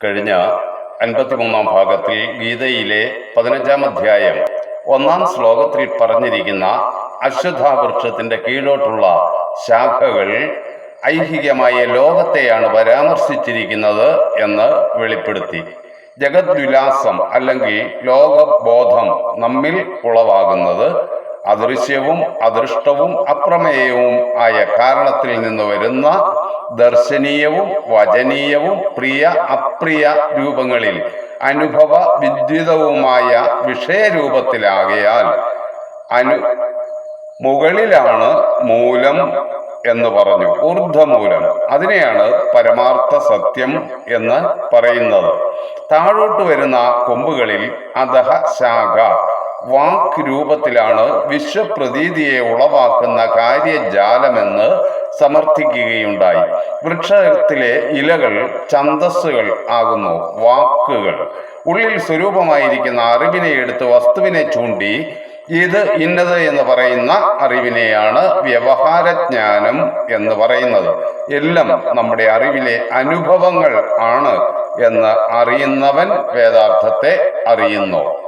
കഴിഞ്ഞ അൻപത്തിമൂന്നാം ഭാഗത്തിൽ ഗീതയിലെ പതിനഞ്ചാം അധ്യായം ഒന്നാം ശ്ലോകത്തിൽ പറഞ്ഞിരിക്കുന്ന അശ്വത്ഥാവൃക്ഷത്തിന്റെ കീഴോട്ടുള്ള ശാഖകൾ ഐഹികമായ ലോകത്തെയാണ് പരാമർശിച്ചിരിക്കുന്നത് എന്ന് വെളിപ്പെടുത്തി. ജഗദ്വിലാസം അല്ലെങ്കിൽ ലോകബോധം നമ്മിൽ ഉളവാകുന്നത് അദൃശ്യവും അദൃഷ്ടവും അപ്രമേയവും ആയ കാരണത്തിൽ നിന്ന് വരുന്ന ദർശനീയവും വചനീയവും പ്രിയ അപ്രിയ രൂപങ്ങളിൽ അനുഭവ വിദ്യുതവുമായ വിഷയരൂപത്തിലാകയാൽ അനു മുകളിലാണ് മൂലം എന്ന് പറഞ്ഞു ഊർധ്വമൂലം അതിനെയാണ് പരമാർത്ഥ സത്യം എന്ന് പറയുന്നത്. താഴോട്ട് വരുന്ന കൊമ്പുകളിൽ അധഹ ശാഖ. വാക്ക് രൂപത്തിലാണ് വിശ്വപ്രതീതിയെ ഉളവാക്കുന്ന കാര്യജാലമെന്ന് സമർത്ഥിക്കുകയുണ്ടായി. വൃക്ഷത്തിലെ ഇലകൾ ഛന്തസ്സുകൾ ആകുന്നു. വാക്കുകൾ. ഉള്ളിൽ സ്വരൂപമായിരിക്കുന്ന അറിവിനെ എടുത്ത് വസ്തുവിനെ ചൂണ്ടി ഇത് ഇന്നത് എന്ന് പറയുന്ന അറിവിനെയാണ് വ്യവഹാരജ്ഞാനം എന്ന് പറയുന്നത്. എല്ലാം നമ്മുടെ അറിവിലെ അനുഭവങ്ങൾ ആണ് എന്ന് അറിയുന്നവൻ വേദാർത്ഥത്തെ അറിയുന്നു.